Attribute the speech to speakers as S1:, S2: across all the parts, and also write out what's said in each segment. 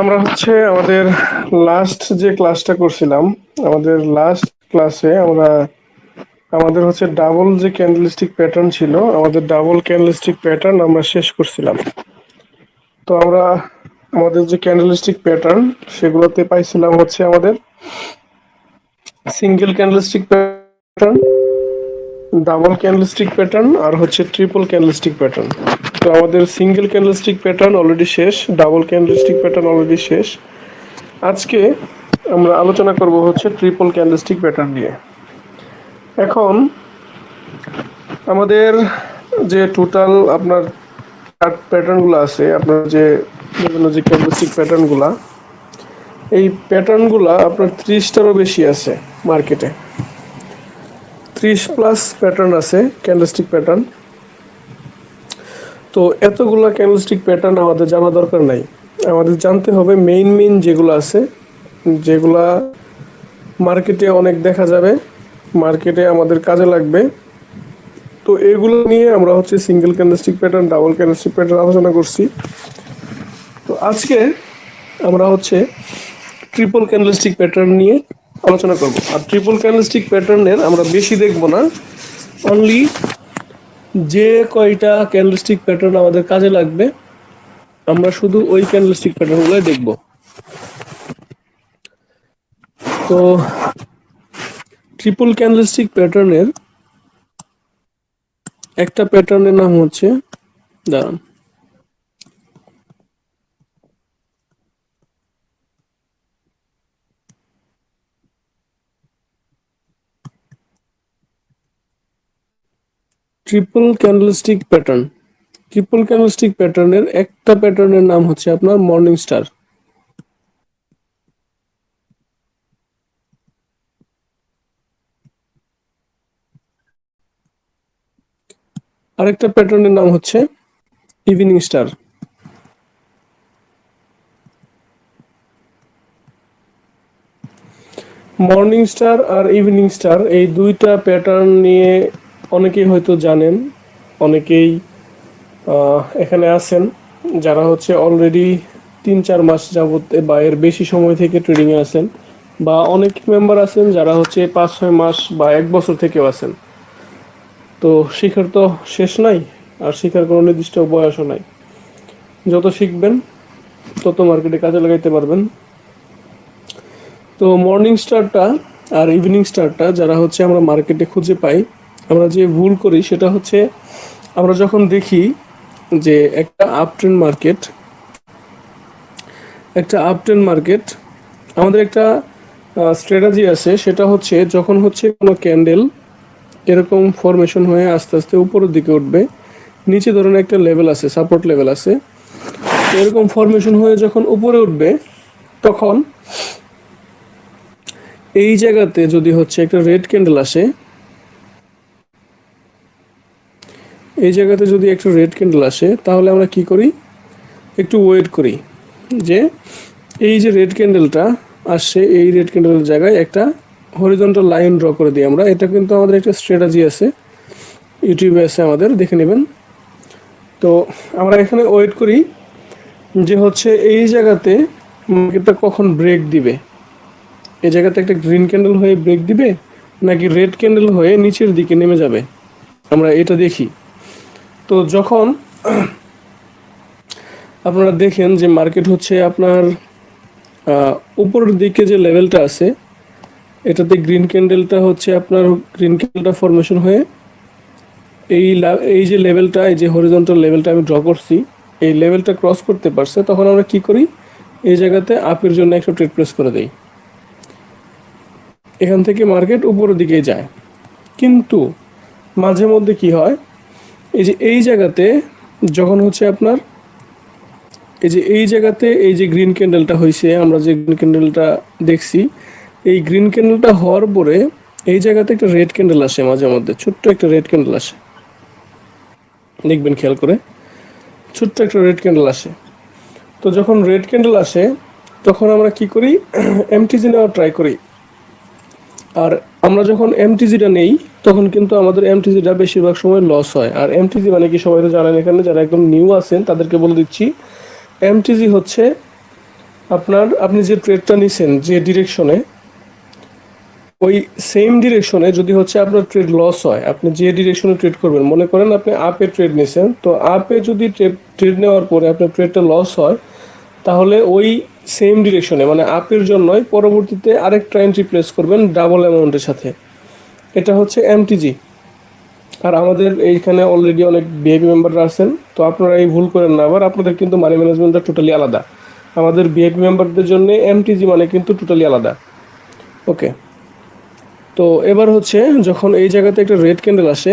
S1: আমরা হচ্ছে আমাদের লাস্ট যে ক্লাসটা করছিলাম, আমাদের লাস্ট ক্লাসে আমরা, আমাদের হচ্ছে ডাবল যে ক্যান্ডেলস্টিক প্যাটার্ন ছিল, আমাদের ডাবল ক্যান্ডেলস্টিক প্যাটার্ন আমরা শেষ করছিলাম। তো আমরা আমাদের যে ক্যান্ডেলস্টিক প্যাটার্ন সেগুলোতে পাইছিলাম হচ্ছে আমাদের single candlestick pattern double candlestick pattern আর হচ্ছে ট্রিপল ক্যান্ডেলস্টিক প্যাটার্ন তো আমাদের সিঙ্গেল ক্যান্ডেলস্টিক প্যাটার্ন অলরেডি শেষ ডাবল ক্যান্ডেলস্টিক প্যাটার্ন অলরেডি শেষ। আজকে আমরা আলোচনা করব হচ্ছে ট্রিপল ক্যান্ডেলস্টিক প্যাটার্ন নিয়ে। এখন আমাদের যে টোটাল আপনার চার্ট প্যাটার্নগুলো আছে, আপনার যে বিভিন্ন যে ক্যান্ডেলস্টিক প্যাটার্নগুলা এই প্যাটার্নগুলা আপনার ত্রিশটারও বেশি আছে মার্কেটে ত্রিশ প্লাস প্যাটার্ন আছে ক্যান্ডেলস্টিক প্যাটার্ন তো এতগুলো ক্যান্ডেলস্টিক প্যাটার্ন আমাদের জানা দরকার নাই। আমাদের জানতে হবে মেইন মেইন যেগুলো আছে, যেগুলা মার্কেটে অনেক দেখা যাবে মার্কেটে আমাদের কাজে লাগবে। তো এগুলো নিয়ে আমরা হচ্ছে single candlestick pattern double candlestick pattern আলোচনা করছি। তো আজকে আমরা হচ্ছে ট্রিপল ক্যান্ডেলস্টিক প্যাটার্ন নিয়ে আলোচনা করব। আর ট্রিপল ক্যান্ডেলস্টিক প্যাটার্নের আমরা বেশি দেখব না অনলি যে কয়টা ক্যান্ডেলস্টিক প্যাটার্ন আমাদের কাজে লাগবে, আমরা শুধু ওই ক্যান্ডেলস্টিক প্যাটার্নগুলোই দেখব। তো ট্রিপল ক্যান্ডেলস্টিক প্যাটার্নের একটা প্যাটার্নের নাম হচ্ছে, দাঁড়ান। Triple candlestick pattern triple candlestick প্যাটার্নের একটা প্যাটার্নের নাম হচ্ছে আপনার মর্নিং স্টার আরেকটা প্যাটার্নের নাম হচ্ছে ইভিনিং স্টার মর্নিং স্টার আর ইভিনিং স্টার এই দুইটা প্যাটার্ন নিয়ে অনেকেই হয়তো জানেন, অনেকেই এখানে আছেন যারা হচ্ছে অলরেডি তিন চার মাস যাবত বা এর বেশি সময় থেকে ট্রেডিংয়ে আছেন বা অনেক মেম্বার আছেন যারা হচ্ছে পাঁচ ছয় মাস বা এক বছর থেকেও আছেন। তো শিখার তো শেষ নাই, আর শিখার কোনো নির্দিষ্ট বয়সও নাই। যত শিখবেন, তত মার্কেটে কাজে লাগাইতে পারবেন। তো মর্নিং স্টারটা আর ইভিনিং স্টারটা যারা হচ্ছে আমরা মার্কেটে খুঁজে পাই আমরা যে ভুল করি সেটা হচ্ছে আমরা যখন দেখি যে একটা আপ ট্রেন্ড মার্কেট একটা আপ ট্রেন্ড মার্কেট আমাদের একটা স্ট্র্যাটাজি আছে, সেটা হচ্ছে যখন হচ্ছে কোনো ক্যান্ডেল এরকম ফরমেশন হয়ে আস্তে আস্তে উপরের দিকে উঠবে, নিচে ধরুন একটা লেভেল আছে সাপোর্ট লেভেল আছে, এরকম ফরমেশন হয়ে যখন উপরে উঠবে, তখন এই জায়গাতে যদি হচ্ছে একটা রেড ক্যান্ডেল আসে এই জায়গাতে যদি একটু রেড ক্যান্ডেল আসে, তাহলে আমরা কি করি? একটু ওয়েট করি যে এই যে রেড ক্যান্ডেলটা আসছে, এই রেড ক্যান্ডেলের জায়গায় একটা হরিজন্টাল লাইন ড্র করে দিই আমরা। এটা কিন্তু আমাদের একটা স্ট্র্যাটাজি আছে। ইউটিউবে আছে আমাদের, দেখে নেবেন। তো আমরা এখানে ওয়েট করি যে হচ্ছে এই জায়গাতে মার্কেটটা কখন ব্রেক দিবে। এই জায়গাতে একটা গ্রিন ক্যান্ডেল হয়ে ব্রেক দিবে, নাকি রেড ক্যান্ডেল হয়ে নিচের দিকে নেমে যাবে? আমরা এটা দেখি। তো যখন আপনারা দেখেন যে মার্কেট হচ্ছে আপনার উপরের দিকে যে লেভেলটা আছে, এটাতে গ্রিন ক্যান্ডেলটা হচ্ছে আপনার গ্রিন ক্যান্ডেলটা ফরমেশন হয়ে এই এই যে লেভেলটা, এই যে হরিজন্টাল লেভেলটা আমি ড্র করছি, এই লেভেলটা ক্রস করতে পারছে, তখন আমরা কি করি? এই জায়গাতে আপের জন্য একটা ট্রেড প্রেস করে দেই। এখান থেকে মার্কেট উপরের দিকে যায়। কিন্তু মাঝে মধ্যে কি হয়? এই যে এই জায়গাতে যখন হচ্ছে আপনার, এই যে এই জায়গাতে এই যে গ্রিন ক্যান্ডেলটা হয়েছে আমরা যে গ্রিন ক্যান্ডেলটা দেখছি, এই গ্রিন ক্যান্ডেলটা হওয়ার পরে এই জায়গাতে একটা রেড ক্যান্ডেল আসে মাঝে মধ্যে, ছোট্ট একটা রেড ক্যান্ডেল আসে। দেখবেন খেয়াল করে, ছোট্ট একটা রেড ক্যান্ডেল আসে। তো যখন রেড ক্যান্ডেল আসে, তখন আমরা কি করি এমটিজি নেওয়ার ট্রাই করি। আর আমরা যখন এমটিজিটা নেই, তখন কিন্তু আমাদের এমটিজিটা বেশিরভাগ সময় লস হয়। আর এমটিজি মানে কি সবাই তো জানেন এখানে, যারা একদম নিউ আছেন, তাদেরকে বলে দিচ্ছি এমটিজি হচ্ছে আপনার, আপনি যে ট্রেডটা নিছেন, যে ডিরেকশনে ওই সেম ডিরেকশনে যদি হচ্ছে আপনার ট্রেড লস হয়, আপনি যে ডিরেকশনে ট্রেড করবেন, মনে করেন আপনি আপে ট্রেড নিছেন, তো আপে যদি ট্রেড নেওয়ার পরে আপনার ট্রেডটা লস হয়, তাহলে ওই সেম ডিরেকশনে মানে আপের জন্যই পরবর্তীতে আরেকটা এন্ট্রি প্লেস করবেন ডাবল অ্যামাউন্টের সাথে। এটা হচ্ছে এমটিজি আর আমাদের এইখানে অলরেডি অনেক বিআইপি মেম্বাররা আছেন, তো আপনারা এই ভুল করেন না। আবার আপনাদের কিন্তু মানি ম্যানেজমেন্টটা টোটালি আলাদা। আমাদের বিআইপি মেম্বারদের জন্য এমটিজি মানে কিন্তু টোটালি আলাদা। ওকে তো এবার হচ্ছে, যখন এই জায়গাতে একটা রেড ক্যান্ডেল আসে,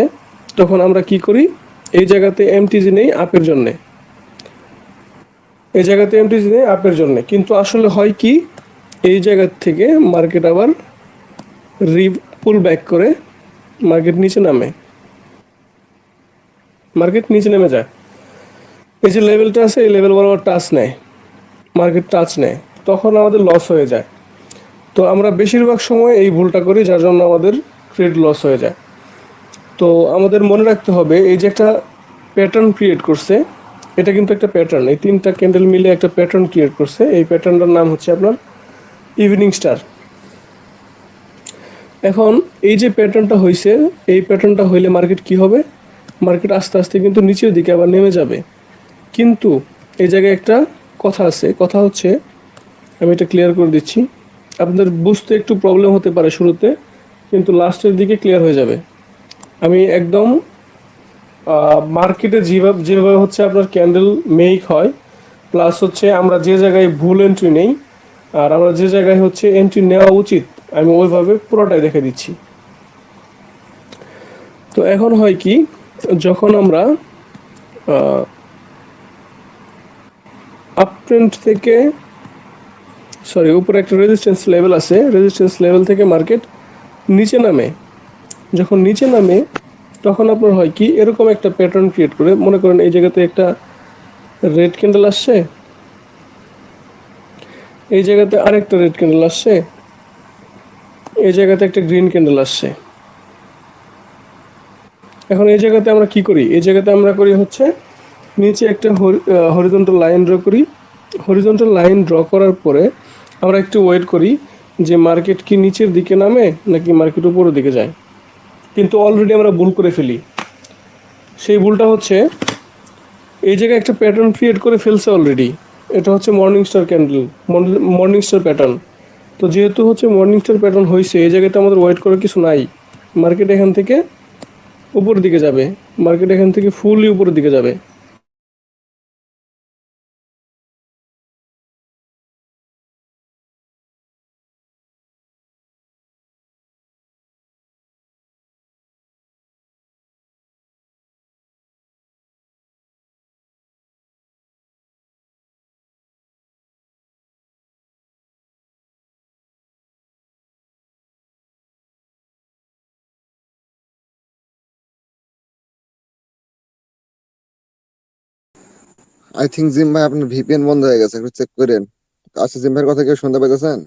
S1: তখন আমরা কি করি? এই জায়গাতে এমটিজি নেই আপের জন্যে। এই জায়গাতে এমটিজি নেই আপের জন্যে। কিন্তু আসলে হয় কি, এই জায়গা থেকে মার্কেট আবার রি পুল ব্যাক করে মার্কেট নিচে নামে। মার্কেট নিচে নেমে যায়। এই যে লেভেলটা আছে, এই লেভেল বরাবর টাচ নেয়। মার্কেট টাচ নেয়। তখন আমাদের লস হয়ে যায়। তো আমরা বেশিরভাগ সময় এই ভুলটা করি, যার জন্য আমাদের ট্রেড লস হয়ে যায়। তো আমাদের মনে রাখতে হবে, এই যে একটা প্যাটার্ন ক্রিয়েট করছে এটা কিন্তু একটা প্যাটার্ন এই তিনটা ক্যান্ডেল মিলে একটা প্যাটার্ন ক্রিয়েট করছে। এই প্যাটার্নটার নাম হচ্ছে আপনার ইভিনিং স্টার এখন এই যে প্যাটার্নটা হয়েছে এই প্যাটার্নটা হইলে মার্কেট কি হবে? মার্কেট আস্তে আস্তে কিন্তু নিচের দিকে আবার নেমে যাবে। কিন্তু এই জায়গায় একটা কথা আছে। কথা হচ্ছে, আমি এটা ক্লিয়ার করে দিচ্ছি। আপনাদের বুঝতে একটু প্রবলেম হতে পারে শুরুতে, কিন্তু লাস্টের দিকে ক্লিয়ার হয়ে যাবে। আমি একদম মার্কেটে যেভাবে যেভাবে হচ্ছে আপনার ক্যান্ডেল মেক হয় প্লাস হচ্ছে আমরা যে জায়গায় ভুল এন্ট্রি নেই, আর আমরা যে জায়গায় হচ্ছে এন্ট্রি নেওয়া উচিত, আমি ওইভাবে পুরোটাই দেখে দিচ্ছি। তো এখন হয় কি, যখন আমরা আপ ট্রেন্ড থেকে সরি উপরে একটা রেজিস্ট্যান্স লেভেল আছে রেজিস্ট্যান্স লেভেল থেকে মার্কেট নিচে নামে। যখন নিচে নামে তখন আপনার হয় কি, এরকম একটা প্যাটার্ন ক্রিয়েট করে, মনে করেন এই জায়গাতে একটা রেড ক্যান্ডেল আসছে, এই জায়গাতে আরেকটা রেড ক্যান্ডেল আসছে, এই জায়গাতে একটা গ্রিন ক্যান্ডেল আসছে। এখন এই জায়গাতে আমরা কি করি? এই জায়গাতে আমরা করি হচ্ছে, নিচে একটা হরিজন্টাল লাইন ড্র করি। হরিজন্টাল লাইন ড্র করার পরে আমরা একটু ওয়েট করি যে মার্কেট কি নিচের দিকে নামে নাকি মার্কেট উপরের দিকে যায়। কিন্তু অলরেডি আমরা ভুল করে ফেলি। সেই ভুলটা হচ্ছে, এই জায়গায় একটা প্যাটার্ন ক্রিয়েট করে ফেলছে অলরেডি এটা হচ্ছে morning star candle morning star pattern তো যেহেতু হচ্ছে মর্নিং স্টার প্যাটার্ন হয়েছে এই জায়গাতে আমাদের ওয়েট করার কিছু নাই। মার্কেট এখান থেকে উপরের দিকে যাবে। মার্কেট এখান থেকে ফুলই উপরের দিকে যাবে।
S2: আই থিঙ্ক জিম ভাই আপনার ভিপিএন বন্ধ হয়ে গেছে একটু চেক করেন। আচ্ছা জিম ভাইয়ের কথা কেউ শুনতে পাইতেছেন?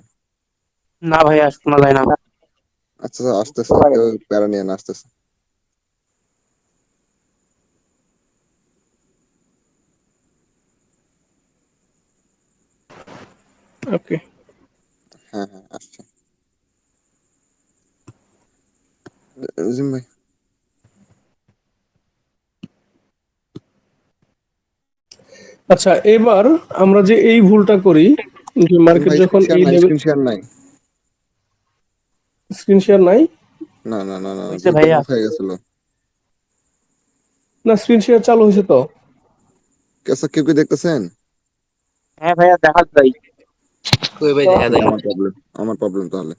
S3: না ভাইয়া শোনা যায় না।
S2: আচ্ছা আচ্ছা, আসতেছে কেউ প্যারা নিয়ে না আসতেছে।
S1: ওকে
S2: হ্যাঁ হ্যাঁ আসছে। জিম ভাই
S1: আচ্ছা এবার আমরা যে এই ভুলটা করি যে মার্কেট যখন এই লেভেল
S2: স্ক্রিন শেয়ার নাই।
S1: স্ক্রিন শেয়ার নাই?
S2: না না না না
S3: হয়েছে ভাইয়া।
S2: হয়ে গেছিল
S1: না স্ক্রিন শেয়ার চালু হয়েছে তো।
S2: কেসা কেউ কি দেখতেছেন?
S3: হ্যাঁ ভাইয়া দেখা যায় কই ভাই দেখা যায় না
S2: আমার প্রবলেম আমার প্রবলেম তাহলে।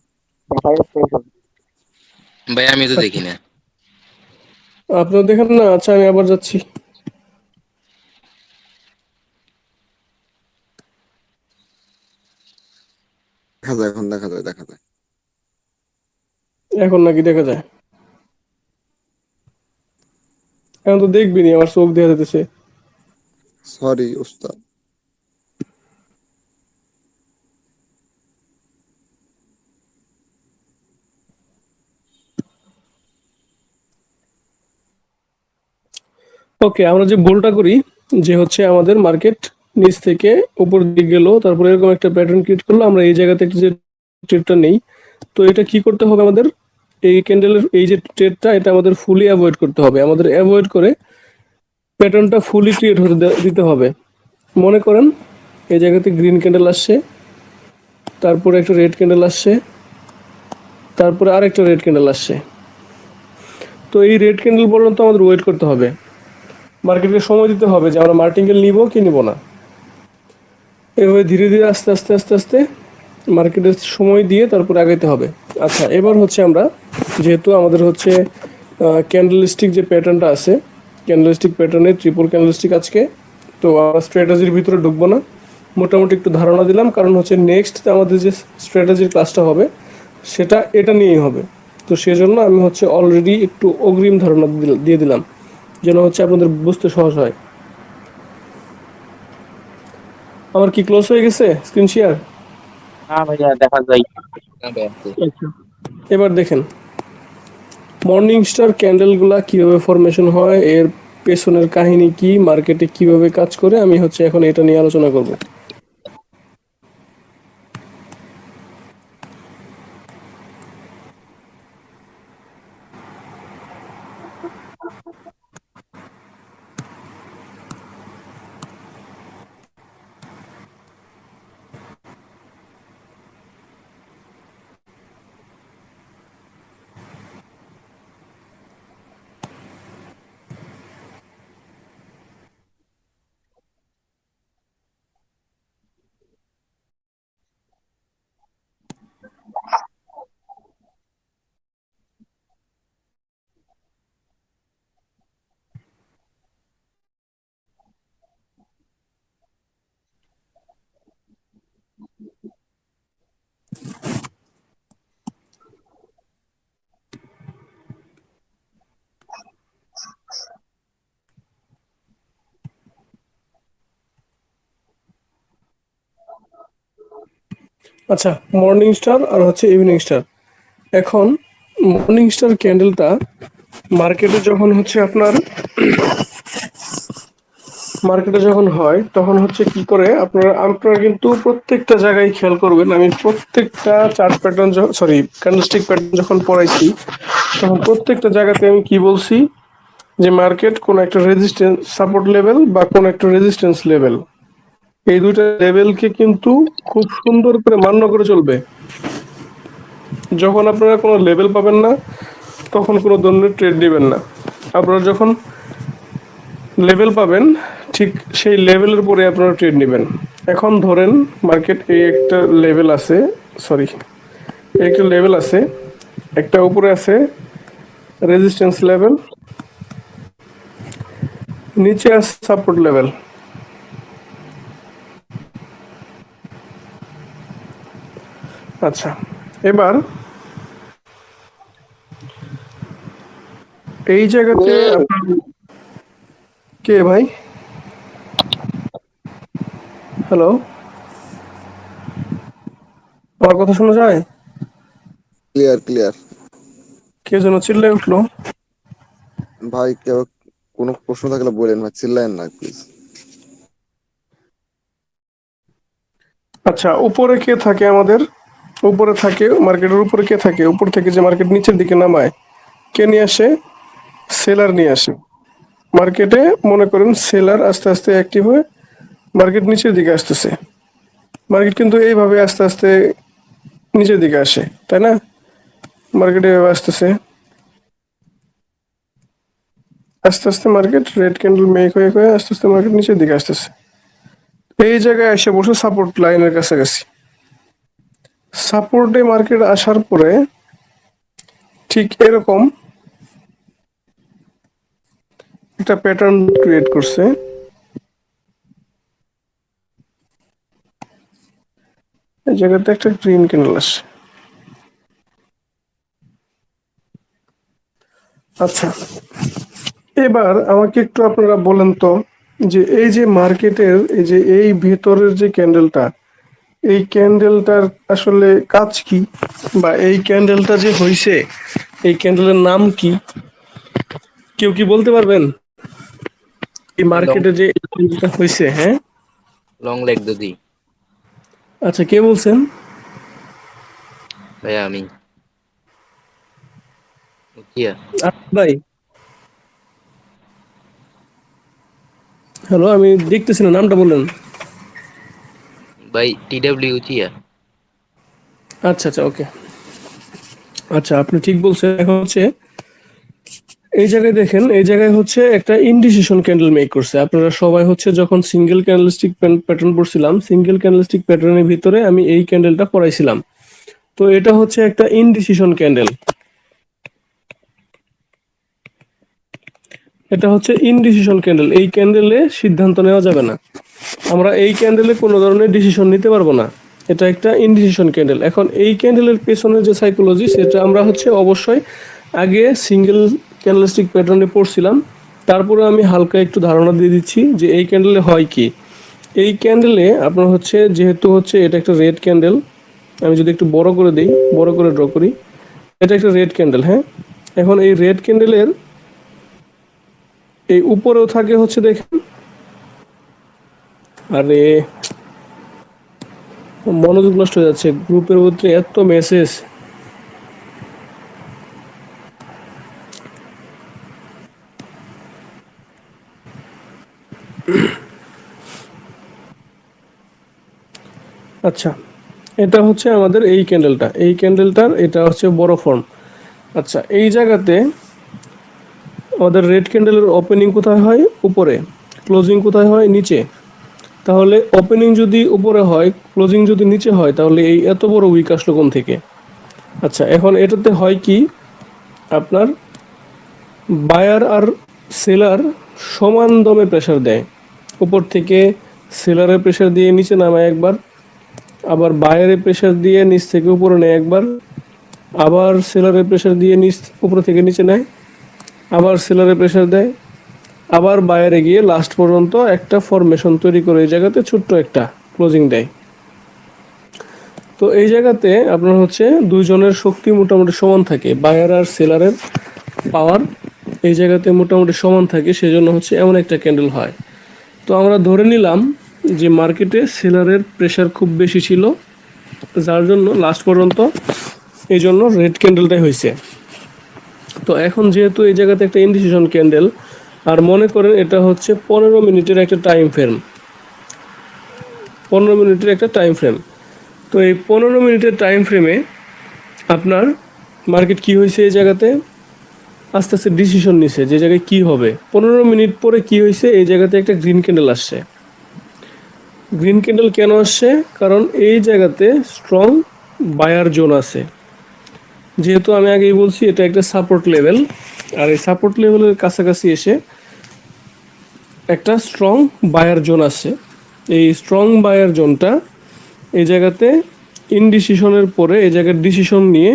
S4: ভাই আমি তো দেখি না।
S1: আপনারা দেখেন না আচ্ছা আমি আবার যাচ্ছি।
S2: দেখা যায় এখন দেখা যায় দেখা যায়।
S1: এখন নাকি দেখা যায়। এখন তো দেখবি নি আমার চোখ দেখা যেতেছে।
S2: সরি উস্তাদ
S1: ওকে আমরা যে ভুলটা করি যে হচ্ছে আমাদের মার্কেট নিচ থেকে উপর দিকে গেল, তারপরে এরকম একটা প্যাটার্ন ক্রিয়েট করল, আমরা এই জায়গাতে একটা যে ট্রেডটা নেই। তো এটা কি করতে হবে আমাদের? এই ক্যান্ডেলের এই যে ট্রেডটা এটা আমাদের ফুলি অ্যাভয়েড করতে হবে। আমাদের অ্যাভয়েড করে প্যাটার্নটা ফুলি ক্রিয়েট হতে দিতে হবে। মনে করেন, এই জায়গাতে গ্রিন ক্যান্ডেল আসছে, তারপরে একটা রেড ক্যান্ডেল আসছে, তারপরে আরেকটা রেড ক্যান্ডেল আসছে। তো এই রেড ক্যান্ডেল পর্যন্ত আমাদের ওয়েট করতে হবে। মার্কেটকে সময় দিতে হবে যে আমরা মার্টিঙ্গেল নিব কি নিব না। এভাবে ধীরে ধীরে আস্তে আস্তে আস্তে আস্তে মার্কেটের সময় দিয়ে তারপরে আগাইতে হবে। আচ্ছা এবার হচ্ছে আমরা, যেহেতু আমাদের হচ্ছে ক্যান্ডেলস্টিক যে প্যাটার্নটা আছে ক্যান্ডেলস্টিক প্যাটার্নের ট্রিপল ক্যান্ডেলস্টিক আজকে, তো আমরা স্ট্র্যাটেজির ভিতরে ঢুকবো না। মোটামুটি একটু ধারণা দিলাম, কারণ হচ্ছে নেক্সট আমাদের যে স্ট্র্যাটাজির ক্লাসটা হবে, সেটা এটা নিয়েই হবে। তো সেজন্য আমি হচ্ছে অলরেডি একটু অগ্রিম ধারণা দিয়ে দিলাম, যেন হচ্ছে আপনাদের বুঝতে সহজ হয়। আমার কি ক্লোজ হয়ে গেছে? স্ক্রিন শেয়ার
S3: হ্যাঁ ভাইয়া দেখা যায়
S4: না
S1: এবার দেখেন। মর্নিং স্টার ক্যান্ডেলগুলা কীভাবে ফরমেশন হয় এর পেছনের কাহিনী কি মার্কেটে কীভাবে কাজ করে আমি হচ্ছে এখন এটা নিয়ে আলোচনা করব। আচ্ছা মর্নিং স্টার আর হচ্ছে ইভিনিং স্টার এখন মর্নিং স্টার ক্যান্ডেলটা মার্কেটে যখন হচ্ছে আপনার মার্কেটে যখন হয়, তখন হচ্ছে কি করে? আপনারা আপনারা কিন্তু প্রত্যেকটা জায়গায় খেয়াল করবেন, আমি প্রত্যেকটা chart pattern sorry candlestick pattern যখন পড়াইছি, তখন প্রত্যেকটা জায়গাতে আমি কি বলছি? যে মার্কেট কোন একটা রেজিস্ট্যান্স সাপোর্ট লেভেল বা কোন একটা রেজিস্ট্যান্স লেভেল এই দুইটা লেভেলকে কিন্তু খুব সুন্দর করে মান্য করে চলবে। যখন আপনারা কোনো লেভেল পাবেন না, তখন কোনো ধরনের ট্রেড নেবেন না। আপনারা যখন লেভেল পাবেন, ঠিক সেই লেভেলের পরে আপনারা ট্রেড নেবেন। এখন ধরেন মার্কেট এই একটা লেভেল আছে সরি একটা লেভেল আছে, একটা উপরে আছে রেজিস্ট্যান্স লেভেল নিচে আছে সাপোর্ট লেভেল আচ্ছা এবার এই জায়গাতে কে? ভাই? হ্যালো আমার কথা শোনা যায়?
S2: ক্লিয়ার ক্লিয়ার
S1: কে যেন চিল্লাই উঠল?
S2: ভাই কেউ কোনো প্রশ্ন থাকলে বলেন ভাই চিল্লায়েন না প্লিজ
S1: আচ্ছা উপরে কে থাকে আমাদের? উপরে থাকে, মার্কেটের উপরে কে থাকে? উপর থেকে যে মার্কেট নিচের দিকে নামায়, কে নিয়ে আসে? সেলার নিয়ে আসে। মার্কেটে মনে করেন সেলার আস্তে আস্তে অ্যাক্টিভ হয়ে মার্কেট নিচের দিকে আসতেছে। মার্কেট কিন্তু এইভাবে আস্তে আস্তে নিচের দিকে আসে, তাই না? মার্কেট এভাবে আসতেছে। আস্তে আস্তে মার্কেট রেড ক্যান্ডেল মেক হয়ে হয়ে আস্তে আস্তে মার্কেট নিচের দিকে আসতেছে। এই জায়গায় এসে বসে সাপোর্ট লাইনের কাছাকাছি। সাপোর্টে মার্কেট আসার পরে ঠিক এরকম একটা প্যাটার্ন ক্রিয়েট করছে। এই জায়গাতে একটা গ্রিন ক্যান্ডেল আসে। আচ্ছা এবার আমাকে একটু আপনারা বলেন তো যে এই যে মার্কেটের এই যে এই ভেতরের যে ক্যান্ডেলটা এই ক্যান্ডেলটার আসলে কাজ কি? বা এই ক্যান্ডেলটা যে হইছে এই ক্যান্ডেলের নাম কি? কেউ কি বলতে পারবেন? এই মার্কেটে যে ক্যান্ডেলটা হইছে হ্যাঁ?
S4: লং লেগ দুদি
S1: আচ্ছা কে বলছেন?
S4: ভাইয়া আমি।
S1: আচ্ছা, ভাই। হ্যালো আমি দেখতেছি না নামটা বললেন
S4: ভাই টিডব্লিউ
S1: আচ্ছা আচ্ছা ওকে। আচ্ছা আপনি ঠিক বলছেন। এখন হচ্ছে, এই জায়গায় দেখেন, এই জায়গায় হচ্ছে একটা ইনডিসিশন ক্যান্ডেল মেক করছে। আপনারা সবাই হচ্ছে যখন সিঙ্গেল ক্যান্ডেলস্টিক প্যাটার্ন পড়ছিলাম সিঙ্গেল ক্যান্ডেলস্টিক প্যাটার্নের ভিতরে আমি এই ক্যান্ডেলটা পড়াইছিলাম তো এটা হচ্ছে একটা ইনডিসিশন ক্যান্ডেল এটা হচ্ছে ইনডিসিশন ক্যান্ডেল এই ক্যান্ডেলে সিদ্ধান্ত নেওয়া যাবে না। আমরা এই ক্যান্ডেলে কোনো ধরনের ডিসিশন নিতে পারব না। এটা একটা ইনডিসিশন ক্যান্ডেল এখন এই ক্যান্ডেলের পেছনে যে সাইকোলজি সেটা আমরা হচ্ছে অবশ্যই আগে সিঙ্গেল ক্যান্ডেলস্টিক প্যাটার্নে পড়ছিলাম। তারপরে আমি হালকা একটু ধারণা দিয়ে দিচ্ছি যে এই ক্যান্ডেলে হয় কি। এই ক্যান্ডেলে আপনার হচ্ছে, যেহেতু হচ্ছে এটা একটা রেড ক্যান্ডেল আমি যদি একটু বড় করে দিই, বড় করে ড্র করি, এটা একটা রেড ক্যান্ডেল হ্যাঁ? এখন এই রেড ক্যান্ডেলের এই উপরেও থাকে হচ্ছে দেখেন আরে, মনোযোগ নষ্ট হয়ে যাচ্ছে, গ্রুপের মধ্যে এত মেসেজ আচ্ছা এটা হচ্ছে আমাদের এই ক্যান্ডেলটা এই ক্যান্ডেলটার এটা হচ্ছে বড় ফর্ম আচ্ছা এই জায়গাতে আমাদের রেড ক্যান্ডেলের ওপেনিং কোথায় হয়? উপরে। ক্লোজিং কোথায় হয়? নিচে। তাহলে ওপেনিং যদি উপরে হয় ক্লোজিং যদি নিচে হয়, তাহলে এই এত বড় উইক আসলো কোন থেকে? আচ্ছা এখন এটাতে হয় কি, আপনার বায়ার আর সেলার সমান দমে প্রেশার দেয়। উপর থেকে সেলারের প্রেশার দিয়ে নিচে নামায় একবার, আবার বায়ারে প্রেশার দিয়ে নিচ থেকে উপরে নেয় একবার, আবার সেলারের প্রেশার দিয়ে নিচ, উপর থেকে নিচে নেয়, আবার সেলারে প্রেশার দেয় আবার বাইরে গিয়ে লাস্ট পর্যন্ত একটা ফরমেশন তৈরি করে এই জায়গাতে ছোট্ট একটা ক্লোজিং দেয়। তো এই জায়গাতে আপনার হচ্ছে দুইজনের শক্তি মোটামুটি সমান থাকে বায়ার আর সেলারের পাওয়ার এই জায়গাতে মোটামুটি সমান থাকে, সেজন্য হচ্ছে এমন একটা ক্যান্ডেল হয়। তো আমরা ধরে নিলাম যে মার্কেটে সেলারের প্রেশার খুব বেশি ছিল, যার জন্য লাস্ট পর্যন্ত এই জন্য রেড ক্যান্ডেলটাই হয়েছে। তো এখন যেহেতু এই জায়গাতে একটা ইন্ডিসিশন ক্যান্ডেল আর মনে করেন এটা হচ্ছে পনেরো মিনিটের একটা টাইম ফ্রেম পনেরো মিনিটের একটা টাইম ফ্রেম তো এই পনেরো মিনিটের টাইম ফ্রেমে আপনার মার্কেট কি হয়েছে এই জায়গাতে? আস্তে আস্তে ডিসিশন নিছে যে জায়গায় কি হবে। পনেরো মিনিট পরে কি হয়েছে? এই জায়গাতে একটা গ্রিন ক্যান্ডেল আসছে। গ্রিন ক্যান্ডেল কেন আসছে? কারণ এই জায়গাতে স্ট্রং বায়ার জোন আছে। যেহেতু আমি আগেই বলছি, এটা একটা সাপোর্ট লেভেল আর এই সাপোর্ট লেভেলের কাছাকাছি এসে একটা স্ট্রং বায়ার জোন আছে। এই স্ট্রং বায়ার জোনটা এই জায়গাতে ইনডিসিশনের পরে এই জায়গার ডিসিশন নিয়ে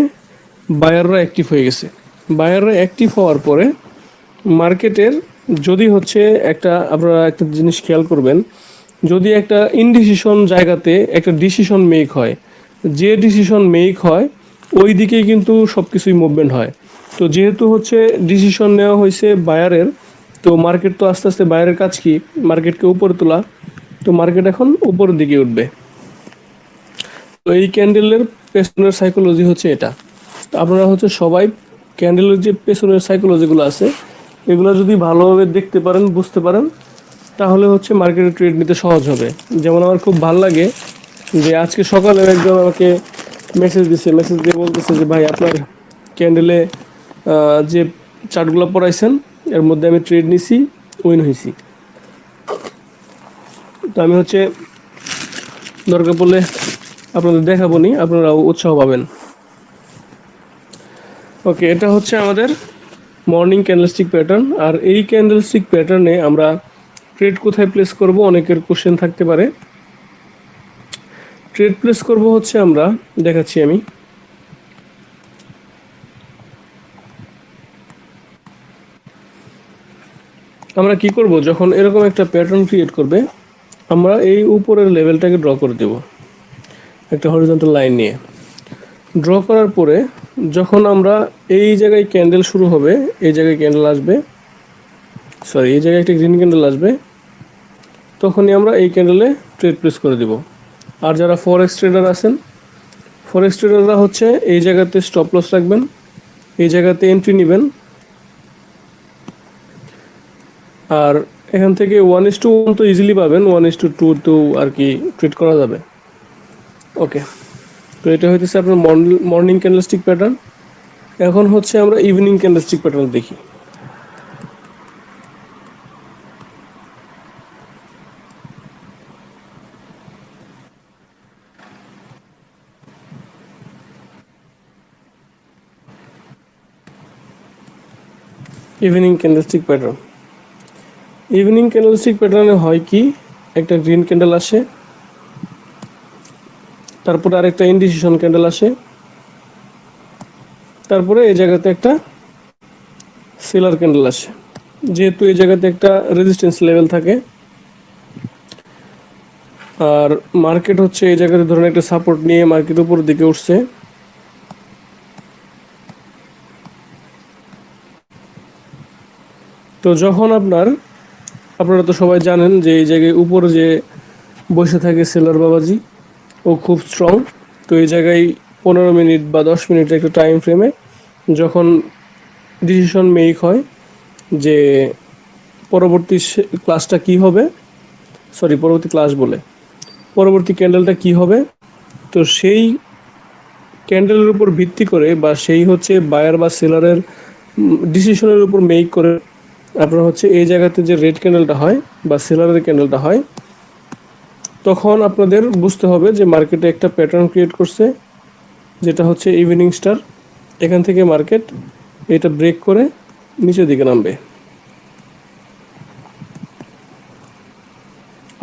S1: বায়াররা অ্যাক্টিভ হয়ে গেছে। বায়াররা অ্যাক্টিভ হওয়ার পরে মার্কেটের যদি হচ্ছে একটা, আপনারা একটা জিনিস খেয়াল করবেন, যদি একটা ইনডিসিশন জায়গাতে একটা ডিসিশন মেক হয়, যে ডিসিশন মেক হয় ওই দিকেই কিন্তু সব কিছুই মুভমেন্ট হয়। তো যেহেতু হচ্ছে ডিসিশন নেওয়া হয়েছে বায়ারের তো মার্কেট তো আস্তে আস্তে বায়ারের কাজ কি? মার্কেটকে উপরে তোলা। তো মার্কেট এখন উপরের দিকে উঠবে। তো এই ক্যান্ডেলের পেছনের সাইকোলজি হচ্ছে এটা। আপনারা হচ্ছে সবাই ক্যান্ডেলের যে পেছনের সাইকোলজিগুলো আছে, এগুলো যদি ভালোভাবে দেখতে পারেন, বুঝতে পারেন, তাহলে হচ্ছে মার্কেটে ট্রেড নিতে সহজ হবে। যেমন আমার খুব ভালো লাগে যে আজকে সকালে একজন আমাকে মেসেজ দিছে মেসেজ দিয়ে বলতেছে যে, ভাই, আপনার ক্যান্ডেলে যে চার্টগুলো পড়াইছেন এর মধ্যে আমি ট্রেড নিছি উইন হয়েছি তো আমি হচ্ছে, দরকার পড়লে আপনাদের দেখাবো নি, আপনারাও উৎসাহ পাবেন। ওকে এটা হচ্ছে আমাদের মর্নিং ক্যান্ডেলস্টিক প্যাটার্ন আর এই ক্যান্ডেলস্টিক প্যাটার্নে আমরা ট্রেড কোথায় প্লেস করব, অনেকের কোশ্চেন থাকতে পারে। ট্রেড প্লেস করব হচ্ছে আমরা, দেখাচ্ছি আমি। আমরা কি করব, যখন এরকম একটা প্যাটার্ন ক্রিয়েট করবে, আমরা এই উপরের লেভেলটাকে ড্র করে দেব, একটা হরিজন্টাল লাইন নিয়ে। ড্র করার পরে, যখন আমরা এই জায়গায় ক্যান্ডেল শুরু হবে, এই জায়গায় ক্যান্ডেল আসবে সরি এই জায়গায় একটা গ্রিন ক্যান্ডেল আসবে, তখনই আমরা এই ক্যান্ডেলে ট্রেড প্লেস করে দিব। আর যারা ফরেক্স ট্রেডার আছেন ফরেক্স ট্রেডাররা হচ্ছে এই জায়গাতে স্টপ লস রাখবেন, এই জায়গাতে এন্ট্রি নেবেন। আর এখান থেকে ওয়ান ইস টু ওয়ান তো ইজিলি পাবেন ওয়ান ইস টু টু তো আর কি ট্রেড করা যাবে। ওকে তো এটা হইতেছে আপনার মর্নিং ক্যান্ডেলস্টিক প্যাটার্ন এখন হচ্ছে আমরা ইভিনিং ক্যান্ডেলস্টিক প্যাটার্ন দেখি। Evening candlestick pattern evening candlestick প্যাটার্নে হয় কি? একটা গ্রিন ক্যান্ডেল আসে, তারপরে আরেকটা ইন্ডিসিশন ক্যান্ডেল আসে, তারপরে এই জায়গাতে একটা সেলার ক্যান্ডেল আসে। যেহেতু এই জায়গাতে একটা রেজিস্ট্যান্স লেভেল থাকে, আর মার্কেট হচ্ছে এই জায়গাতে ধরুন একটা সাপোর্ট নিয়ে মার্কেট উপর দিকে উঠছে। তো যখন আপনার, আপনারা তো সবাই জানেন যে এই জায়গায় উপরে যে বসে থাকে সেলার বাবাজি, ও খুব স্ট্রং তো এই জায়গায় পনেরো মিনিট বা দশ মিনিট একটা টাইম ফ্রেমে যখন ডিসিশন মেক হয় যে পরবর্তী ক্লাসটা কি হবে সরি পরবর্তী ক্লাস বলে, পরবর্তী ক্যান্ডেলটা কি হবে, তো সেই ক্যান্ডেলের উপর ভিত্তি করে বা সেই হচ্ছে বায়ার বা সেলারের ডিসিশনের উপর মেক করে আপনার হচ্ছে এই জায়গাতে যে রেড ক্যান্ডেলটা হয় বা সেলারের ক্যান্ডেলটা হয়, তখন আপনাদের বুঝতে হবে যে মার্কেটে একটা প্যাটার্ন ক্রিয়েট করছে, যেটা হচ্ছে ইভিনিং স্টার এখান থেকে মার্কেট এটা ব্রেক করে নিচের দিকে নামবে।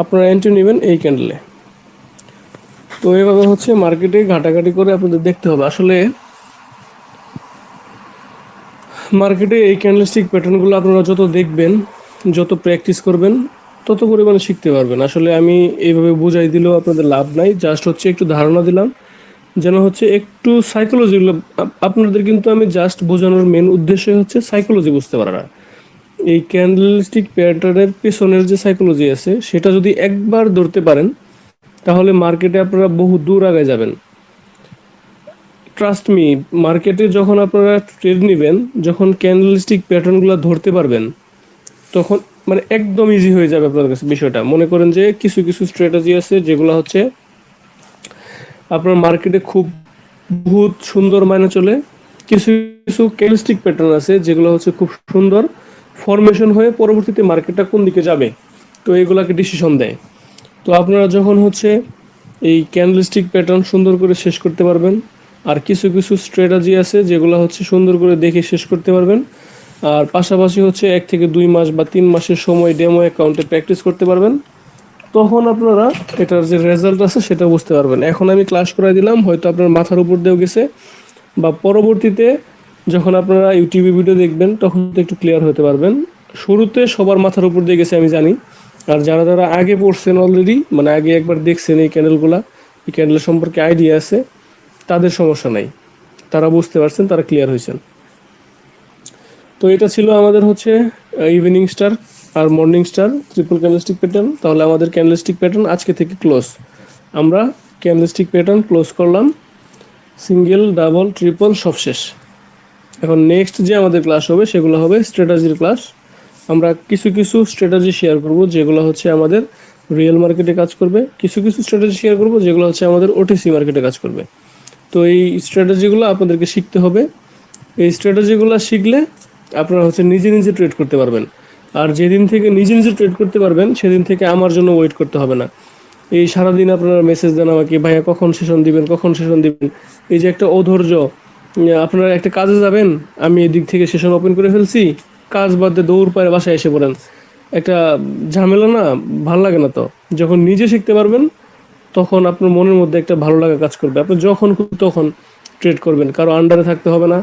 S1: আপনারা এন্ট্রি নেবেন এই ক্যান্ডেলে তো এইভাবে হচ্ছে মার্কেটে ঘাটাঘাটি করে আপনাদের দেখতে হবে। আসলে মার্কেটে এই ক্যান্ডেলস্টিক প্যাটার্নগুলো আপনারা যত দেখবেন, যত প্র্যাকটিস করবেন, তত পরিমাণে শিখতে পারবেন। আসলে আমি এইভাবে বুঝাই দিলেও আপনাদের লাভ নাই। জাস্ট হচ্ছে একটু ধারণা দিলাম, যেন হচ্ছে একটু সাইকোলজিগুলো আপনাদের কিন্তু আমি জাস্ট বোঝানোর মেন উদ্দেশ্য হচ্ছে সাইকোলজি বুঝতে পারা। এই ক্যান্ডেলস্টিক প্যাটার্নের পেছনের যে সাইকোলজি আছে, সেটা যদি একবার ধরতে পারেন, তাহলে মার্কেটে আপনারা বহু দূর আগে যাবেন। ট্রাস্ট মি মার্কেটে যখন আপনারা ট্রেড নেবেন, যখন ক্যান্ডেলস্টিক প্যাটার্নগুলো ধরতে পারবেন, তখন মানে একদম ইজি হয়ে যাবে আপনার কাছে বিষয়টা। মনে করেন যে কিছু কিছু স্ট্র্যাটেজি আছে যেগুলো হচ্ছে আপনার মার্কেটে খুব বহুত সুন্দর মানে চলে। কিছু কিছু ক্যান্ডেলস্টিক প্যাটার্ন আছে যেগুলো হচ্ছে খুব সুন্দর ফরমেশন হয়ে পরবর্তীতে মার্কেটটা কোন দিকে যাবে, তো এগুলাকে ডিসিশন দেয়। তো আপনারা যখন হচ্ছে এই ক্যান্ডেলস্টিক প্যাটার্ন সুন্দর করে শেষ করতে পারবেন আর কিছু কিছু স্ট্র্যাটেজি আছে যেগুলো হচ্ছে সুন্দর করে দেখে শেষ করতে পারবেন। আর পাশাপাশি হচ্ছে এক থেকে দুই মাস বা তিন মাসের সময় ডেমো অ্যাকাউন্টে প্র্যাকটিস করতে পারবেন। তখন আপনারা এটার যে রেজাল্ট আছে সেটা বুঝতে পারবেন। এখন আমি ক্লাস করাই দিলাম, হয়তো আপনার মাথার উপর দিয়েও গেছে। বা পরবর্তীতে যখন আপনারা ইউটিউবে ভিডিও দেখবেন, তখন তো একটু ক্লিয়ার হতে পারবেন। শুরুতে সবার মাথার উপর দিয়ে গেছে আমি জানি। আর যারা যারা আগে পড়ছেন অলরেডি মানে আগে একবার দেখছেন এই ক্যান্ডেলগুলা এই ক্যান্ডেল সম্পর্কে আইডিয়া আছে তাদের সমস্যা নাই। তারা বুঝতে পারছেন, তারা ক্লিয়ার হয়েছেন। তো এটা ছিল আমাদের হচ্ছে ইভিনিং স্টার আর morning star triple candlestick pattern তাহলে আমাদের ক্যান্ডেলস্টিক প্যাটার্ন আজকে থেকে ক্লোজ আমরা ক্যান্ডেলস্টিক প্যাটার্ন ক্লোজ করলাম। সিঙ্গেল ডাবল ট্রিপল সব শেষ। এখন নেক্সট যে আমাদের ক্লাস হবে, সেগুলো হবে স্ট্র্যাটাজির ক্লাস আমরা কিছু কিছু স্ট্র্যাটাজি শেয়ার করব, যেগুলো হচ্ছে আমাদের রিয়েল মার্কেটে কাজ করবে। কিছু কিছু স্ট্র্যাটাজি শেয়ার করব, যেগুলো হচ্ছে আমাদের ওটিসি মার্কেটে কাজ করবে। তো এই স্ট্র্যাটেজিগুলো আপনাদেরকে শিখতে হবে। এই স্ট্র্যাটেজিগুলো শিখলে আপনারা হচ্ছে নিজে নিজে ট্রেড করতে পারবেন। আর যেদিন থেকে নিজে নিজে ট্রেড করতে পারবেন, সেদিন থেকে আমার জন্য ওয়েট করতে হবে না। এই সারাদিন আপনারা মেসেজ দেন আমাকে, ভাইয়া, কখন সেশন দিবেন? কখন সেশন দিবেন? এই যে একটা অধৈর্য আপনারা একটা কাজে যাবেন, আমি এদিক থেকে সেশন ওপেন করে ফেলছি, কাজ বাদ দিয়ে দৌড় পায়ে বাসায় এসে পড়েন। একটা ঝামেলা না, ভালো লাগে না তো। যখন নিজে শিখতে পারবেন তখন আপনার মনের মধ্যে একটা ভালো লাগা কাজ করবে। আপনি যখন তখন ট্রেড করবেন। কারও আন্ডারে থাকতে হবে না,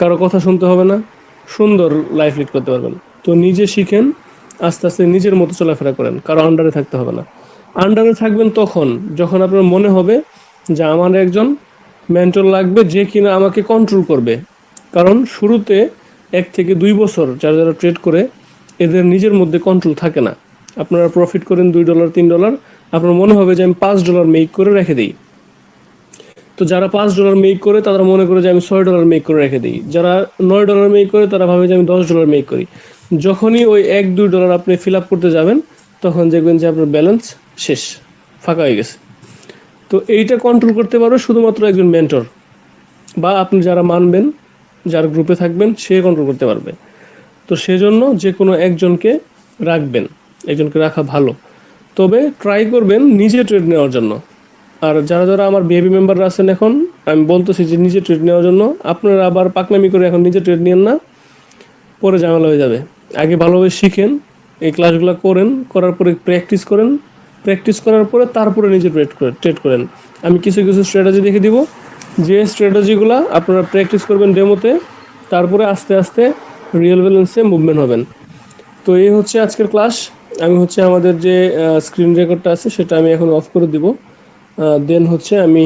S1: কারও কথা শুনতে হবে না, সুন্দর লাইফ লিড করতে পারবেন। তো নিজে শিখেন, আস্তে আস্তে নিজের মতো চলাফেরা করেন, কারও আন্ডারে থাকতে হবে না। আন্ডারে থাকবেন তখন, যখন আপনার মনে হবে যে আমার একজন মেন্টর লাগবে, যে কিনা আমাকে কন্ট্রোল করবে। কারণ শুরুতে এক থেকে দুই বছর যারা যারা ট্রেড করে, এদের নিজের মধ্যে কন্ট্রোল থাকে না। আপনারা প্রফিট করেন দুই ডলার তিন ডলার আপনার মনে হবে যে আমি পাঁচ ডলার মেক করে রেখে দিই। তো যারা পাঁচ ডলার মেক করে, তারা মনে করে যে আমি ছয় ডলার মেক করে রেখে দিই। যারা নয় ডলার মেক করে, তারা ভাবে যে আমি দশ ডলার মেক করি। যখনই ওই এক, দুই ডলার আপনি ফিল আপ করতে যাবেন, তখন দেখবেন যে আপনার ব্যালেন্স শেষ, ফাঁকা হয়ে গেছে। তো এইটা কন্ট্রোল করতে পারবে শুধুমাত্র একজন মেন্টর বা আপনি যারা মানবেন, যার গ্রুপে থাকবেন, সে কন্ট্রোল করতে পারবে। তো সেজন্য যে কোনো একজনকে রাখবেন, একজনকে রাখা ভালো। তবে ট্রাই করবেন নিজে ট্রেড নেওয়ার জন্য। আর যারা যারা আমার বিহেভি মেম্বাররা আছেন এখন, আমি বলতেছি যে নিজে ট্রেড নেওয়ার জন্য। আপনারা আবার পাকনামি করে এখন নিজে ট্রেড নিয়েন না, পরে ঝামেলা হয়ে যাবে। আগে ভালোভাবে শিখেন, এই ক্লাসগুলো করেন, করার পরে প্র্যাকটিস করেন। প্র্যাকটিস করার পরে তারপরে নিজে ট্রেড করে ট্রেড করেন। আমি কিছু কিছু স্ট্র্যাটেজি দেখে দিব। যে স্ট্র্যাটেজিগুলো আপনারা প্র্যাকটিস করবেন ডেমোতে তারপরে আস্তে আস্তে রিয়েল ব্যালেন্সে মুভমেন্ট হবেন। তো এই হচ্ছে আজকের ক্লাস আমি হচ্ছে আমাদের যে স্ক্রিন রেকর্ডটা আছে, সেটা আমি এখন অফ করে দিব। দেন হচ্ছে আমি